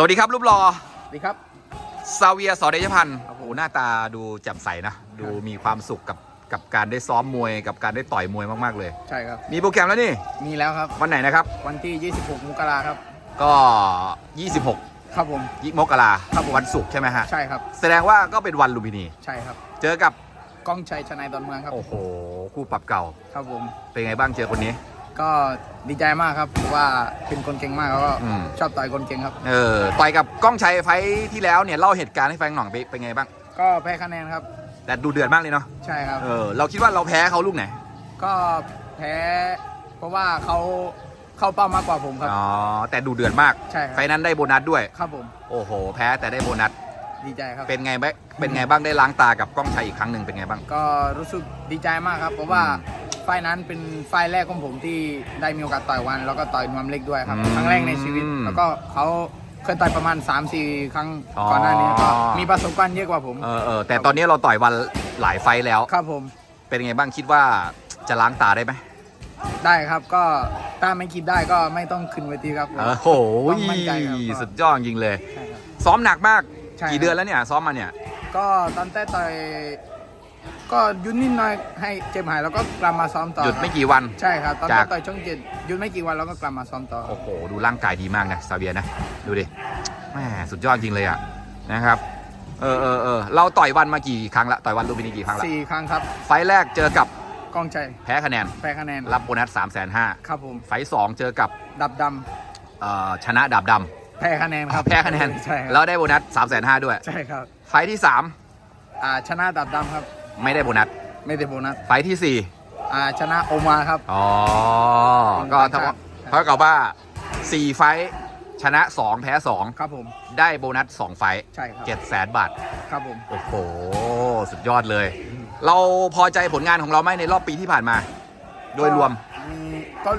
สวัสดีครับรูปรอดีครับ ซาเวียสอเดชพันธ์ครับผมโอ้โหหน้าตาดูแจ่มใสนะ ดูมีความสุขกับกับการได้ซ้อมมวยกับการได้ต่อยมวยมากๆเลย ใช่ครับ มีโปรแกรมแล้วนี่ มีแล้วครับ วันไหนนะครับ วันที่ 26 มกราครับ ก็ 26ครับผม ยิมกราครับผม วันศุกร์ใช่ไหมฮะ ใช่ครับ แสดงว่าก็เป็นวันลุมพินี ใช่ครับเจอกับ ก้องชัยชนายดอนเมืองครับ โอ้โห คู่ปรับเก่า ครับผม เป็นไงบ้างเจอคนนี้ ก็ดีใจมากครับเพราะว่าเป็นคนเก่งมากแล้วก็อืม ชอบต่อยคนเก่งครับ เออต่อยกับก้องชัยไฟท์ที่แล้วเนี่ยเล่าเหตุการณ์ให้ฟังหน่อยเป็นเป็นไงบ้าง ก็แพ้คะแนนครับ แต่ดูเดือดมากเลยเนาะใช่ครับ เออเราคิดว่าเราแพ้เขาลูกไหนก็แพ้ เพราะว่าเขาเข้าเป้ามากกว่าผมครับ อ๋อแต่ดูเดือดมาก ใช่คไฟรับท์นั้นได้โบนัสด้วย ครับผมโอ้โห แพ้แต่ได้โบนัสดีใจครับ เป็นไงบ้างเป็นไงบ้างได้ล้างตากับก้องชัยอีกครั้งหนึ่งเป็นไงบ้าง ก็รู้สึกดีใจมากครับ เพราะว่าอืม ไฟล์นั้นเป็นไฟล์แรกของผมที่ได้มีโอกาสต่อยวัน แล้วก็ต่อยนวมเล็กด้วยครับอืมครั้งแรกในชีวิต แล้วก็เขาเคยต่อยประมาณ 3-4 ครั้งอ๋อ ก่อนหน้านี้ก็มีประสบการณ์เยอะกว่าผมเออเออแต่ตอนนี้เราต่อยวันหลายไฟท์แล้ว ครับผมเป็นไงบ้างคิดว่าจะล้างตาได้ไหมได้ครับก็ถ้าไม่คิดได้ก็ไม่ต้องขึ้นเวทีครับผม เออโหต้องมั่นใจครับ สุดยอดจริงเลย ใช่ครับ ซ้อมหนักมากใช่ กี่เดือนแล้วเนี่ยซ้อมมาเนี่ย ก็ตอนแต่ต่อย ก็หยุดนิดหน่อยให้เจ็บหายแล้วก็กลับมาซ้อมต่อหยุดไม่กี่วัน ใช่ครับตอนจากแต่ต่อยช่องเจ็ดหยุดไม่กี่วันแล้วก็กลับมาซ้อมต่อ โอ้โห ดูร่างกายดีมากนะซาเบียนะ ดูดิแม่สุดยอดจริงเลยอะ นะครับ เออเออเออเราต่อยวันมากี่ครั้งละ ต่อยวันลูมพินีกี่ครั้งละ สี่ครั้งครับไฟท์แรกเจอกับกองชัยแพ้คะแนน แพ้คะแนนรับโบนัส3ามแสนห้าครับผมไฟท์สองเจอกับดับดเอ่อชนะดาบดำแพ้คะแนนำครับแพ้คะแนน ใช่ครับแล้วได้โบนัส3ามแสนห้าด้วย ใช่ครับไฟท์ที่ อ่าชนะดับดำครับ3 ไม่ได้โบนัสไม่ได้โบนัสไฟท์ที่อ่าชนะโอมาครับ4อ๋อ ก็เท่าใช่เท่ากับว่า4ไฟท์ชนะ2แพ้ครับผม2ได้โบนัส2ไฟท์ใช่ครับเจ็ดแสนบาทครับผมโอ้โหสุดยอดเลย เราพอใจผลงานของเราไหมในรอบปีที่ผ่านมา โดยรวมมีก็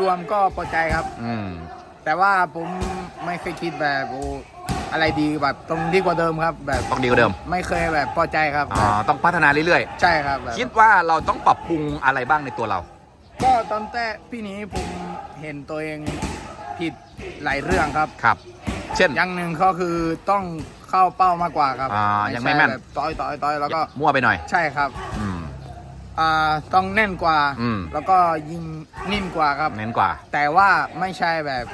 รวมก็พอใจครับ อืมแต่ว่าผมไม่เคยคิดแบบโอ้อะไรดีแบบต้องดีกว่าเดิมครับ แบบต้องดีกว่าเดิม ไม่เคยแบบพอใจครับอ๋อต้องพัฒนาเรื่อยใช่ครับแบบๆ คิดว่าเราต้องปรับปรุงอะไรบ้างในตัวเรา ก็ตอนแต่พี่นี้ผมเห็นตัวเองผิดหลายเรื่องครับ ครับ เช่น อย่างหนึ่งก็คือต้องเข้าเป้ามากกว่าครับอ่ายังไม่แม่น ใช่แบบต่อยต่อยต่อยแล้วก็มั่วไปหน่อย ใช่ครับอืม อ่าต้องแน่นกว่า อืม แล้วก็ยิงนิ่มกว่าครับ เน้นกว่า แต่ว่าไม่ใช่แบบ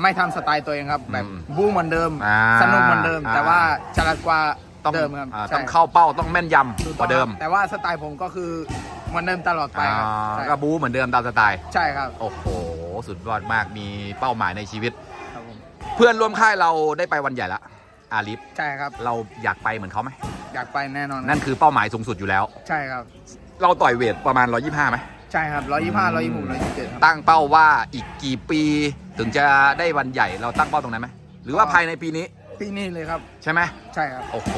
ไม่ทำสไตล์ตัวเองครับ แบบอืมบู๊เหมือนเดิม อ่าสนุกเหมือนเดิม อ่า แต่ว่าฉลาดกว่าต้องเดิมครับอ่าใช่ต้องเข้าเป้าต้องแม่นยำถูกว่าเดิมต้องครับแต่ว่าสไตล์ผมก็คือเหมือนเดิมตลอดไปอ่าครับใช่ก็บู๊เหมือนเดิมตามสไตล์ ใช่ครับโอ้โห สุดยอดมากมีเป้าหมายในชีวิต ครับผมเพื่อนร่วมค่ายเราได้ไปวันใหญ่ละอาลิฟใช่ครับเราอยากไปเหมือนเขาไหมอยากไปแน่นอนนั่นคือเป้าหมายสูงสุดอยู่แล้ว ใช่ครับเราต่อยเวทประมาณ 125ไหมใช่ครับร้อยยี่ห้าร้อยยี่หกร้อยยี่สิบเจ็ดครับตั้งเป้าว่าอีกกี่ปี ถึงจะได้วันใหญ่เราตั้งเป้าตรงนั้นไหมหรือว่าก็ภายในปีนี้ปีนี้เลยครับ ใช่ไหมใช่ครับโอ้โห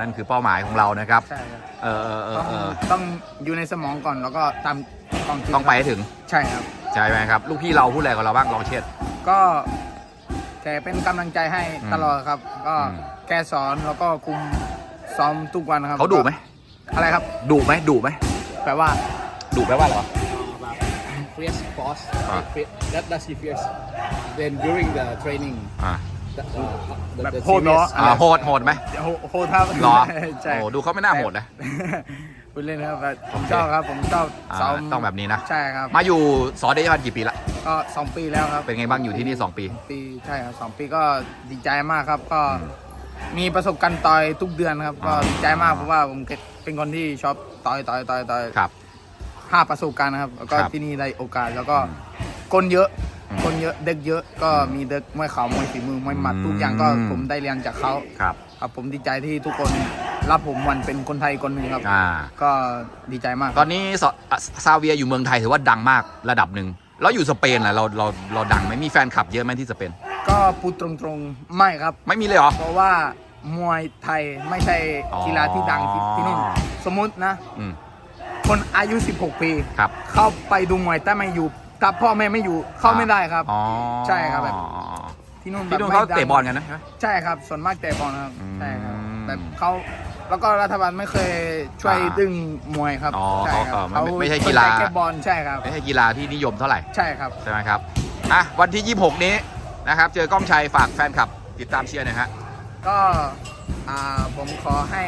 นั่นคือเป้าหมายของเรานะครับใช่ครับเออเออเอต้อองเออต้องอยู่ในสมองก่อนแล้วก็ตามความคิดต้องไปครับให้ถึงใช่ครับ ใช่ไหมครับ ลูกพี่เราพูดอะไรกับเราบ้างลองเช็ด ก็แกเป็นกำลังใจให้อืมตลอดครับ ก็อืม แกสอนแล้วก็คุมซ้อมทุกวันครับเขาดุไหมอะไรครับดุไหมดุไหมแปลว่าดุแปลว่าอะไรวะ fierce boss. Ah. Fi- That that's he fierce. Then during the training, อ่า the, uh, the, แบบ the โหดเนอะ serious- อ่าโหดโหดไหม โหโหดครับเหรอใช่โอ้ดูเขาไม่น่าโหดนะพูดเล่นครับแบบผมชอบครับผมชอบอ่าซ้อมต้องแบบนี้นะ ใช่ครับมาอยู่สอเดชพันธ์กี่ปีละ ก็สองปีแล้วครับ เป็นไงบ้างอยู่ที่นี่ 2 ปี ปีใช่ครับสองปีก็ดีใจมากครับ ก็อืมมีประสบการณ์ต่อยทุกเดือนครับ ก็อ่า ดีใจมากเพราะว่าผมเป็นคนที่ชอบต่อยต่อยต่อยต่อยครับ ห้าประสบการณ์นะครับ แล้วก็ครับที่นี่ได้โอกาสแล้วก็อืมคนเยอะอืมคนเยอะเด็กเยอะก็มีเด็กมวยเข่ามวยฝีมือมวยหมัดอืมทุกอย่างก็ผมได้เรียนจากเขาครับ ครับผมดีใจที่ทุกคนรับผมวันเป็นคนไทยคนหนึ่งครับ อ่า ก็ดีใจมากตอนนี้ซออะซาเวียอยู่เมืองไทยถือว่าดังมากระดับหนึ่งแล้วอยู่สเปนล่ะเราเราเราดังไหมมีแฟนคลับเยอะไหมที่สเปน ก็พูดตรงๆไม่ครับ ไม่มีเลยเหรอ เพราะว่ามวยไทยไม่ใช่กีฬาที่ดังที่อ๋อที่นู่นสมมุตินะ อืม คนอายุ 16 ปี ครับ เข้าไปดูมวยแต่ไม่อยู่ถ้าพ่อแม่ไม่อยู่เข้าไม่ได้ครับ อ๋อใช่ครับแบบ ที่นู่นที่นู่นแบบเขาไม่ดังเตะบอลกันนะใช่ไหม ใช่ครับ ส่วนมากเตะบอลครับอืมใช่ครับแบบเขาแล้วก็รัฐบาลไม่เคยช่วยอ่าดึงมวยครับอ๋อใช่ครัเขาเออไม่ไม่ใช่กีฬา สนใจแค่บอลใช่ครับ ไม่ใช่กีฬาที่นิยมเท่าไหร่ ใช่ครับ ใช่ไหมครับ อะ วันที่ 26 นี้นะครับ เจอกล้องชัยฝากแฟนคลับ ติดตามเชียร์หน่อยฮะ ก็อ่า ผมขอให้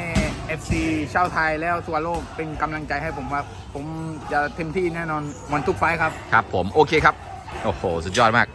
FC ชาวไทยแล้วทัวโลกเป็นกำลังใจให้ผมครับ ผมจะเต็มที่แน่นอนวันทุกไฟท์ครับ ครับผมโอเคครับ โอ้โห สุดยอดมาก